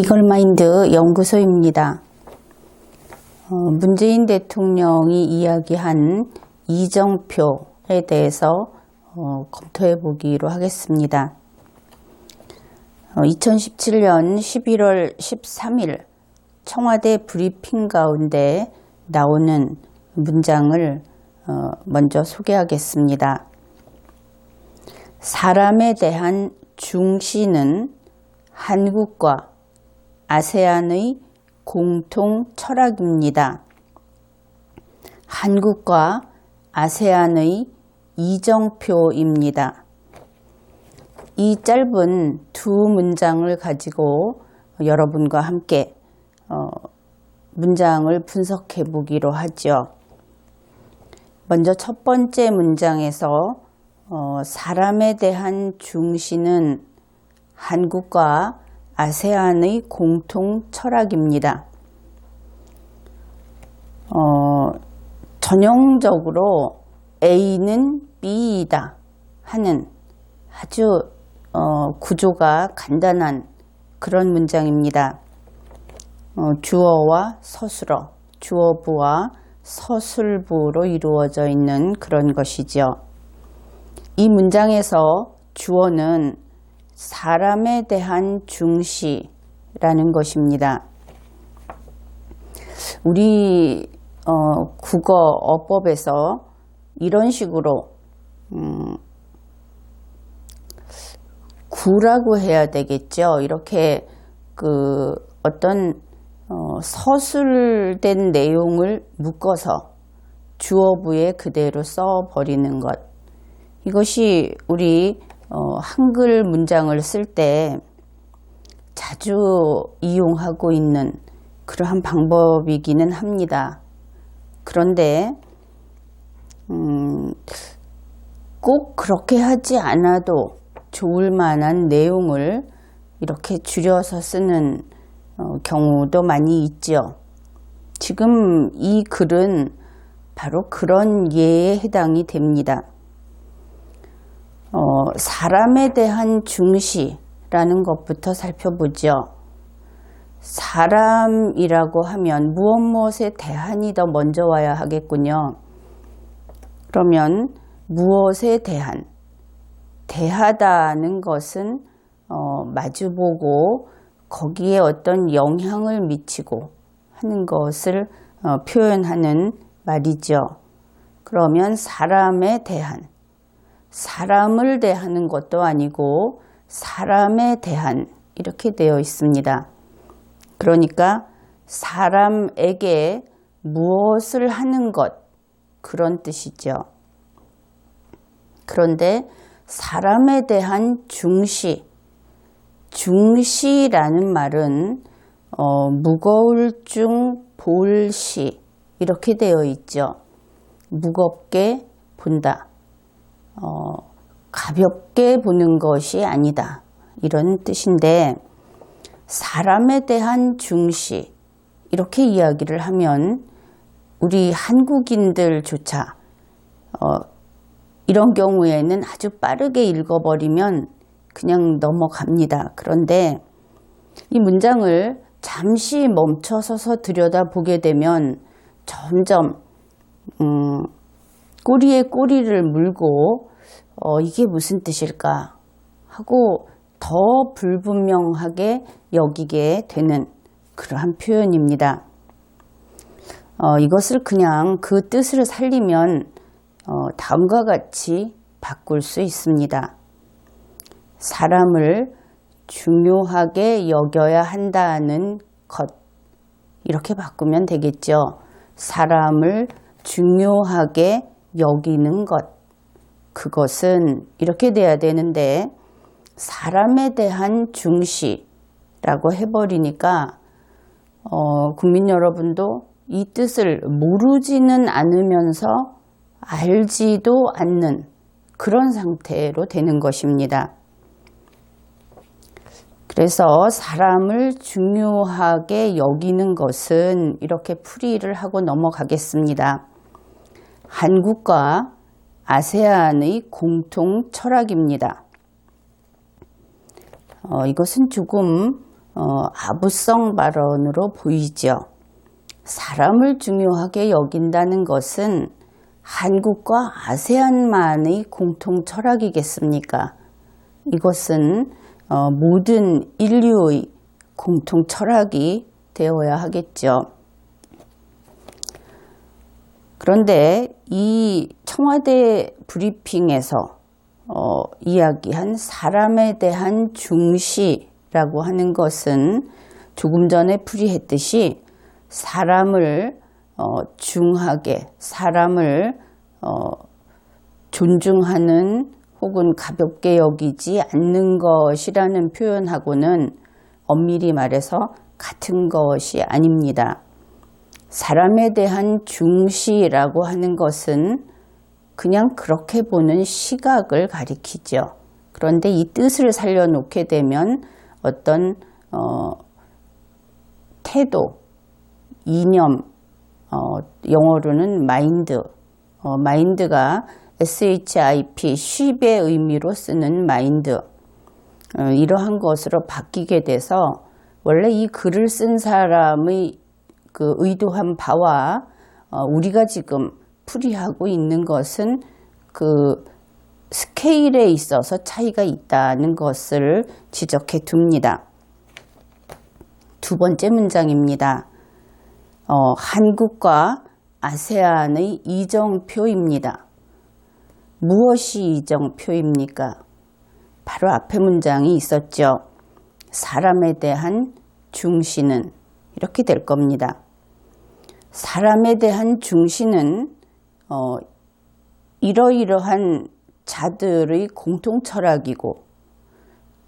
리걸마인드 연구소입니다. 어, 문재인 대통령이 이야기한 이정표에 대해서 어, 검토해 보기로 하겠습니다. 어, 2017년 11월 13일 청와대 브리핑 가운데 나오는 문장을 어, 먼저 소개하겠습니다. 사람에 대한 중시는 한국과 아세안의 공통 철학입니다. 한국과 아세안의 이정표입니다. 이 짧은 두 문장을 가지고 여러분과 함께 어, 문장을 분석해 보기로 하죠. 먼저 첫 번째 문장에서 어, 사람에 대한 중시는 한국과 아세안의 공통 철학입니다. 어, 전형적으로 A는 B이다 하는 아주 어, 구조가 간단한 그런 문장입니다. 어, 주어와 서술어, 주어부와 서술부로 이루어져 있는 그런 것이죠. 이 문장에서 주어는 사람에 대한 중시라는 것입니다. 우리 어, 국어 어법에서 이런 식으로 음, 구라고 해야 되겠죠. 이렇게 그 어떤 어, 서술된 내용을 묶어서 주어부에 그대로 써 버리는 것. 이것이 우리 어, 한글 문장을 쓸 때 자주 이용하고 있는 그러한 방법이기는 합니다. 그런데 음, 꼭 그렇게 하지 않아도 좋을 만한 내용을 이렇게 줄여서 쓰는 어, 경우도 많이 있죠. 지금 이 글은 바로 그런 예에 해당이 됩니다. 어, 사람에 대한 중시라는 것부터 살펴보죠. 사람이라고 하면 무엇 무엇에 대한이 더 먼저 와야 하겠군요. 그러면 무엇에 대한 대하다는 것은 어, 마주보고 거기에 어떤 영향을 미치고 하는 것을 어, 표현하는 말이죠. 그러면 사람에 대한 사람을 대하는 것도 아니고 사람에 대한 이렇게 되어 있습니다. 그러니까 사람에게 무엇을 하는 것 그런 뜻이죠. 그런데 사람에 대한 중시, 중시라는 말은 어, 무거울 중 볼시 이렇게 되어 있죠. 무겁게 본다. 어, 가볍게 보는 것이 아니다. 이런 뜻인데 사람에 대한 중시 이렇게 이야기를 하면 우리 한국인들조차 어, 이런 경우에는 아주 빠르게 읽어버리면 그냥 넘어갑니다. 그런데 이 문장을 잠시 멈춰서서 들여다보게 되면 점점 음, 꼬리에 꼬리를 물고 어, 이게 무슨 뜻일까 하고 더 불분명하게 여기게 되는 그러한 표현입니다. 어, 이것을 그냥 그 뜻을 살리면 어, 다음과 같이 바꿀 수 있습니다. 사람을 중요하게 여겨야 한다는 것. 이렇게 바꾸면 되겠죠. 사람을 중요하게 여기는 것. 그것은 이렇게 돼야 되는데, 사람에 대한 중시라고 해버리니까, 어, 국민 여러분도 이 뜻을 모르지는 않으면서 알지도 않는 그런 상태로 되는 것입니다. 그래서 사람을 중요하게 여기는 것은 이렇게 풀이를 하고 넘어가겠습니다. 한국과 아세안의 공통 철학입니다. 어, 이것은 조금 어, 아부성 발언으로 보이죠. 사람을 중요하게 여긴다는 것은 한국과 아세안만의 공통 철학이겠습니까? 이것은 어, 모든 인류의 공통 철학이 되어야 하겠죠. 그런데 이 청와대 브리핑에서 어, 이야기한 사람에 대한 중시라고 하는 것은 조금 전에 풀이했듯이 사람을 어, 중하게 사람을 어, 존중하는 혹은 가볍게 여기지 않는 것이라는 표현하고는 엄밀히 말해서 같은 것이 아닙니다. 사람에 대한 중시라고 하는 것은 그냥 그렇게 보는 시각을 가리키죠. 그런데 이 뜻을 살려놓게 되면 어떤 어, 태도, 이념, 어, 영어로는 마인드, 어, 마인드가 SHIP, 쉽의 의미로 쓰는 마인드, 어, 이러한 것으로 바뀌게 돼서 원래 이 글을 쓴 사람의 그 의도한 바와 어, 우리가 지금 풀이하고 있는 것은 그 스케일에 있어서 차이가 있다는 것을 지적해 둡니다. 두 번째 문장입니다. 어, 한국과 아세안의 이정표입니다. 무엇이 이정표입니까? 바로 앞에 문장이 있었죠. 사람에 대한 중시는 이렇게 될 겁니다. 사람에 대한 중시는 어, 이러이러한 자들의 공통 철학이고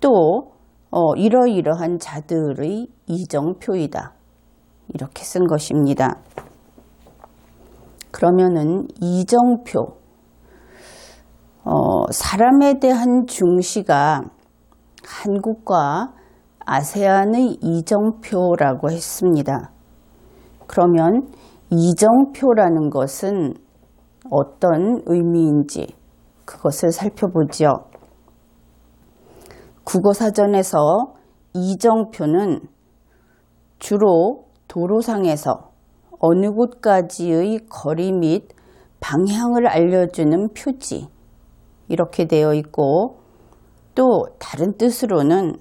또 어, 이러이러한 자들의 이정표이다. 이렇게 쓴 것입니다. 그러면은 이정표 어, 사람에 대한 중시가 한국과 아세안의 이정표라고 했습니다. 그러면 이정표라는 것은 어떤 의미인지 그것을 살펴보죠. 국어사전에서 이정표는 주로 도로상에서 어느 곳까지의 거리 및 방향을 알려주는 표지, 이렇게 되어 있고 또 다른 뜻으로는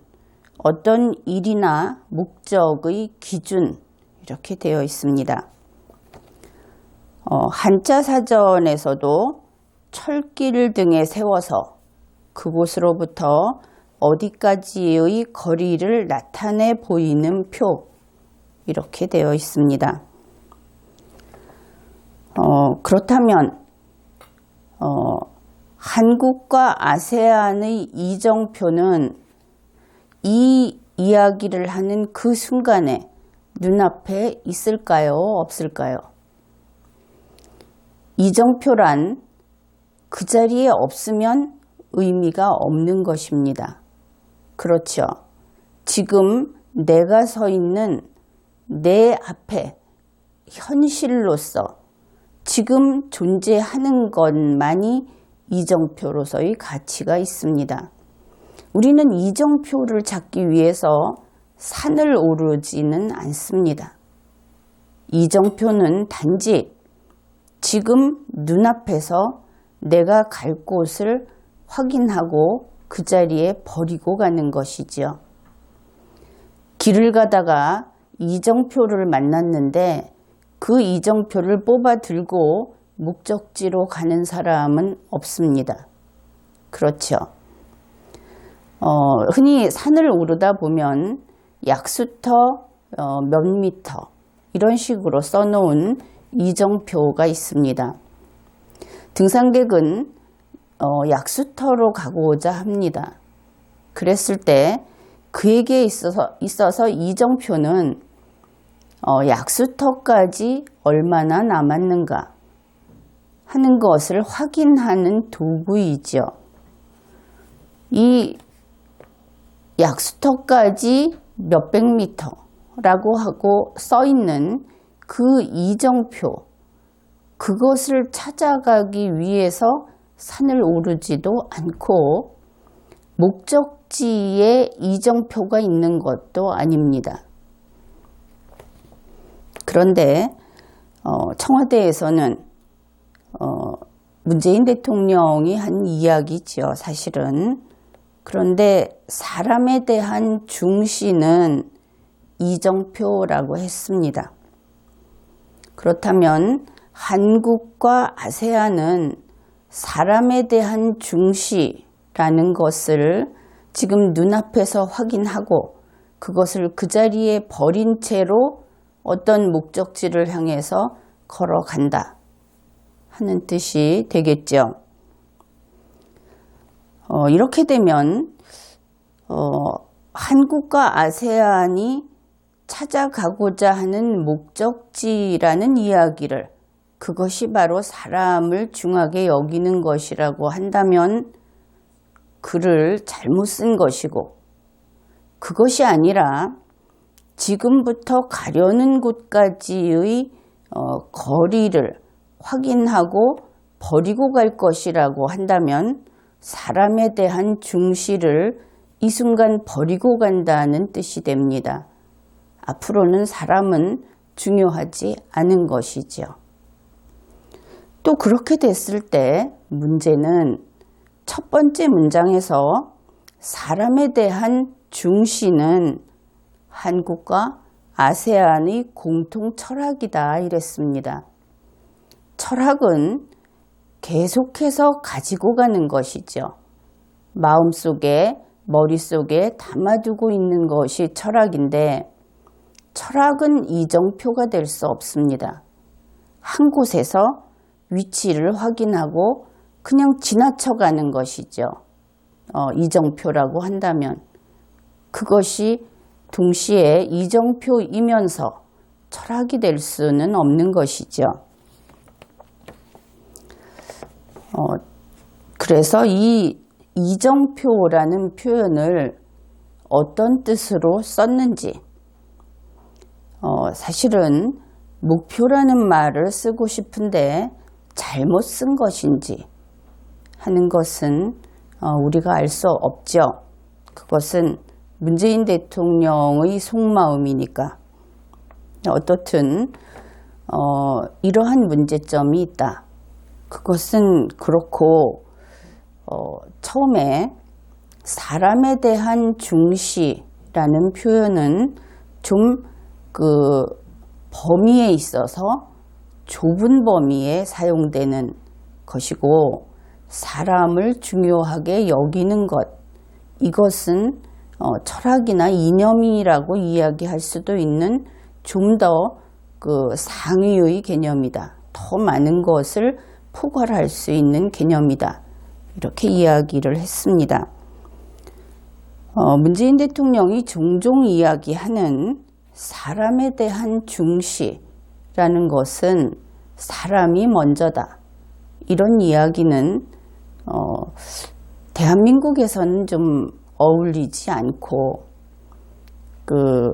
어떤 일이나 목적의 기준 이렇게 되어 있습니다. 어, 한자 사전에서도 철길 등에 세워서 그곳으로부터 어디까지의 거리를 나타내 보이는 표 이렇게 되어 있습니다. 어, 그렇다면 어, 한국과 아세안의 이정표는 이 이야기를 하는 그 순간에 눈앞에 있을까요? 없을까요? 이정표란 그 자리에 없으면 의미가 없는 것입니다. 그렇죠. 지금 내가 서 있는 내 앞에 현실로서 지금 존재하는 것만이 이정표로서의 가치가 있습니다. 우리는 이정표를 찾기 위해서 산을 오르지는 않습니다. 이정표는 단지 지금 눈앞에서 내가 갈 곳을 확인하고 그 자리에 버리고 가는 것이지요. 길을 가다가 이정표를 만났는데 그 이정표를 뽑아 들고 목적지로 가는 사람은 없습니다. 그렇죠. 어, 흔히 산을 오르다 보면 약수터 어, 몇 미터 이런 식으로 써놓은 이정표가 있습니다. 등산객은 어, 약수터로 가고자 합니다. 그랬을 때 그에게 있어서, 있어서 이정표는 어, 약수터까지 얼마나 남았는가 하는 것을 확인하는 도구이죠. 이 약수터까지 몇백 미터라고 하고 써 있는 그 이정표, 그것을 찾아가기 위해서 산을 오르지도 않고 목적지에 이정표가 있는 것도 아닙니다. 그런데 어, 청와대에서는 어, 문재인 대통령이 한 이야기지요, 사실은. 그런데 사람에 대한 중시는 이정표라고 했습니다. 그렇다면 한국과 아세안은 사람에 대한 중시라는 것을 지금 눈앞에서 확인하고 그것을 그 자리에 버린 채로 어떤 목적지를 향해서 걸어간다 하는 뜻이 되겠죠. 어, 이렇게 되면 어, 한국과 아세안이 찾아가고자 하는 목적지라는 이야기를 그것이 바로 사람을 중하게 여기는 것이라고 한다면 글을 잘못 쓴 것이고 그것이 아니라 지금부터 가려는 곳까지의 어, 거리를 확인하고 버리고 갈 것이라고 한다면 사람에 대한 중시를 이 순간 버리고 간다는 뜻이 됩니다. 앞으로는 사람은 중요하지 않은 것이죠. 또 그렇게 됐을 때 문제는 첫 번째 문장에서 사람에 대한 중시는 한국과 아세안의 공통 철학이다 이랬습니다. 철학은 계속해서 가지고 가는 것이죠. 마음속에, 머릿속에 담아두고 있는 것이 철학인데, 철학은 이정표가 될 수 없습니다. 한 곳에서 위치를 확인하고 그냥 지나쳐가는 것이죠. 어, 이정표라고 한다면. 그것이 동시에 이정표이면서 철학이 될 수는 없는 것이죠. 어, 그래서 이 이정표라는 표현을 어떤 뜻으로 썼는지, 어, 사실은 목표라는 말을 쓰고 싶은데 잘못 쓴 것인지 하는 것은 어, 우리가 알 수 없죠. 그것은 문재인 대통령의 속마음이니까. 어떻든 어, 이러한 문제점이 있다. 그것은 그렇고 어, 처음에 사람에 대한 중시라는 표현은 좀 그 범위에 있어서 좁은 범위에 사용되는 것이고 사람을 중요하게 여기는 것 이것은 어, 철학이나 이념이라고 이야기할 수도 있는 좀 더 그 상위의 개념이다. 더 많은 것을 포괄할 수 있는 개념이다. 이렇게 이야기를 했습니다. 어, 문재인 대통령이 종종 이야기하는 사람에 대한 중시라는 것은 사람이 먼저다. 이런 이야기는 어, 대한민국에서는 좀 어울리지 않고 그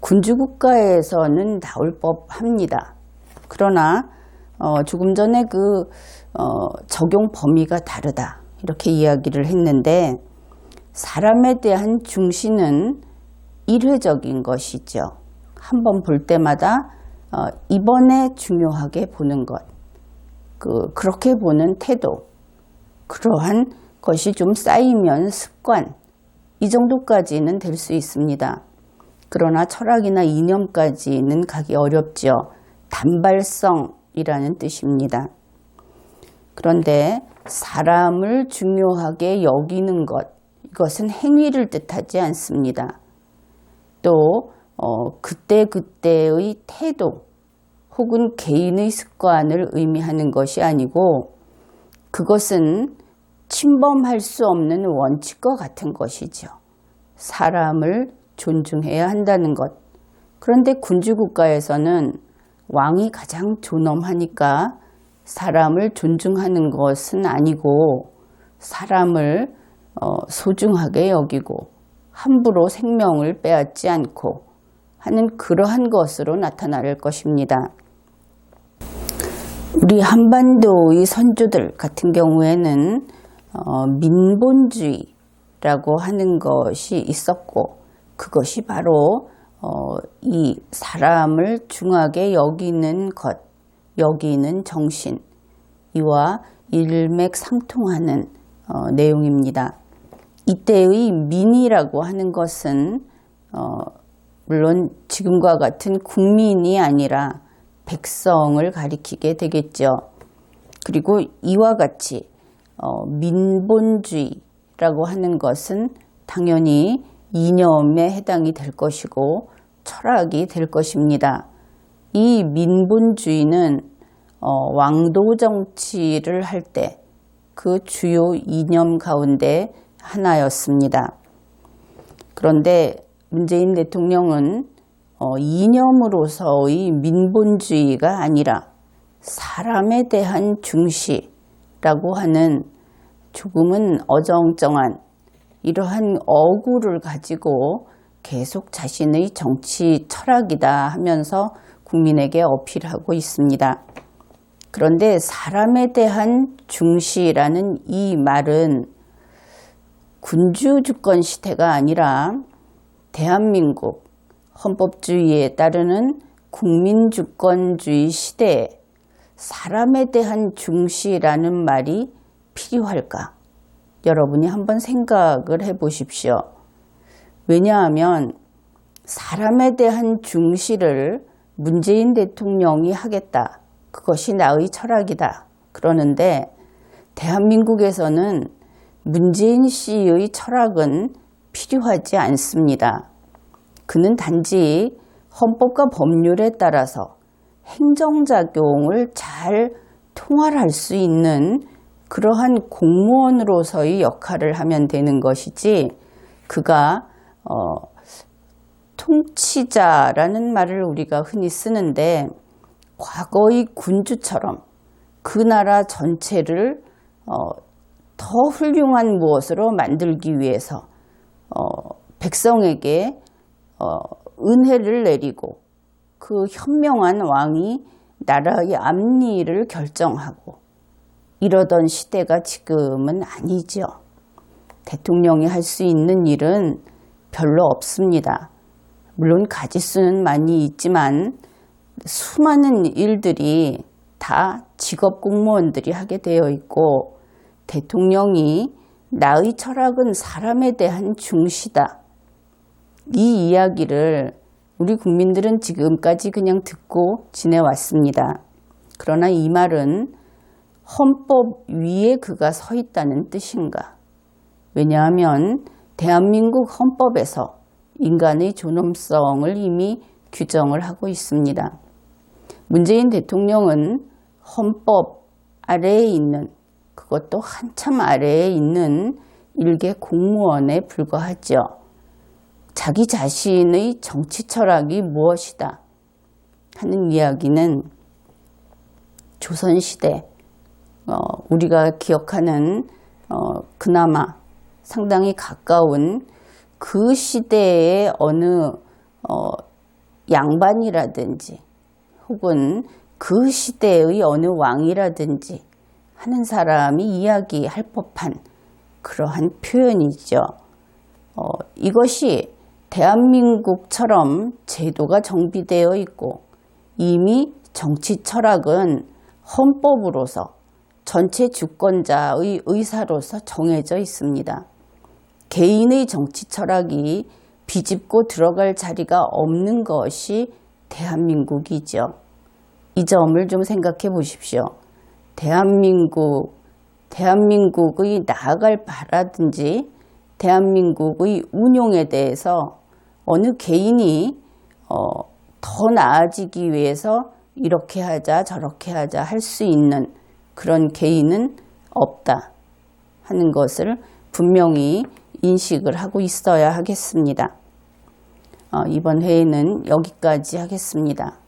군주국가에서는 나올 법합니다. 그러나 어, 조금 전에 그 어, 적용 범위가 다르다 이렇게 이야기를 했는데 사람에 대한 중시는 일회적인 것이죠. 한번 볼 때마다 어, 이번에 중요하게 보는 것, 그 그렇게 보는 태도, 그러한 것이 좀 쌓이면 습관 이 정도까지는 될 수 있습니다. 그러나 철학이나 이념까지는 가기 어렵죠. 단발성 이라는 뜻입니다. 그런데 사람을 중요하게 여기는 것, 이것은 행위를 뜻하지 않습니다. 또 어, 그때그때의 태도 혹은 개인의 습관을 의미하는 것이 아니고 그것은 침범할 수 없는 원칙과 같은 것이죠. 사람을 존중해야 한다는 것. 그런데 군주국가에서는 왕이 가장 존엄하니까 사람을 존중하는 것은 아니고 사람을 어, 소중하게 여기고 함부로 생명을 빼앗지 않고 하는 그러한 것으로 나타날 것입니다. 우리 한반도의 선조들 같은 경우에는 어, 민본주의 중시라고 하는 것이 있었고 그것이 바로 어, 이 사람을 중하게 여기는 것, 여기는 정신 이와 일맥상통하는 어, 내용입니다. 이때의 민이라고 하는 것은 어, 물론 지금과 같은 국민이 아니라 백성을 가리키게 되겠죠. 그리고 이와 같이 어, 민본주의라고 하는 것은 당연히 이념에 해당이 될 것이고 철학이 될 것입니다. 이 민본주의는 어, 왕도 정치를 할 때 그 주요 이념 가운데 하나였습니다. 그런데 문재인 대통령은 어, 이념으로서의 민본주의가 아니라 사람에 대한 중시라고 하는 조금은 어정쩡한 이러한 어구를 가지고 계속 자신의 정치 철학이다 하면서 국민에게 어필하고 있습니다. 그런데 사람에 대한 중시라는 이 말은 군주 주권 시대가 아니라 대한민국 헌법주의에 따르는 국민주권주의 시대에 사람에 대한 중시라는 말이 필요할까? 여러분이 한번 생각을 해 보십시오. 왜냐하면 사람에 대한 중시를 문재인 대통령이 하겠다. 그것이 나의 철학이다. 그러는데 대한민국에서는 문재인 씨의 철학은 필요하지 않습니다. 그는 단지 헌법과 법률에 따라서 행정작용을 잘 통할할 수 있는 그러한 공무원으로서의 역할을 하면 되는 것이지 그가 어, 통치자라는 말을 우리가 흔히 쓰는데 과거의 군주처럼 그 나라 전체를 어, 더 훌륭한 무엇으로 만들기 위해서 어, 백성에게 어, 은혜를 내리고 그 현명한 왕이 나라의 앞니를 결정하고 이러던 시대가 지금은 아니죠. 대통령이 할 수 있는 일은 별로 없습니다. 물론 가지수는 많이 있지만 수많은 일들이 다 직업 공무원들이 하게 되어 있고 대통령이 나의 철학은 사람에 대한 중시다. 이 이야기를 우리 국민들은 지금까지 그냥 듣고 지내왔습니다. 그러나 이 말은 헌법 위에 그가 서 있다는 뜻인가? 왜냐하면 대한민국 헌법에서 인간의 존엄성을 이미 규정을 하고 있습니다. 문재인 대통령은 헌법 아래에 있는 그것도 한참 아래에 있는 일개 공무원에 불과하죠. 자기 자신의 정치 철학이 무엇이다 하는 이야기는 조선시대 어, 우리가 기억하는 어, 그나마 상당히 가까운 그 시대의 어느 어, 양반이라든지 혹은 그 시대의 어느 왕이라든지 하는 사람이 이야기할 법한 그러한 표현이죠. 어, 이것이 대한민국처럼 제도가 정비되어 있고 이미 정치 철학은 헌법으로서 전체 주권자의 의사로서 정해져 있습니다. 개인의 정치 철학이 비집고 들어갈 자리가 없는 것이 대한민국이죠. 이 점을 좀 생각해 보십시오. 대한민국, 대한민국의 나아갈 바라든지 대한민국의 운용에 대해서 어느 개인이 어, 더 나아지기 위해서 이렇게 하자 저렇게 하자 할 수 있는 그런 개인은 없다 하는 것을 분명히 인식을 하고 있어야 하겠습니다. 어, 이번 회의는 여기까지 하겠습니다.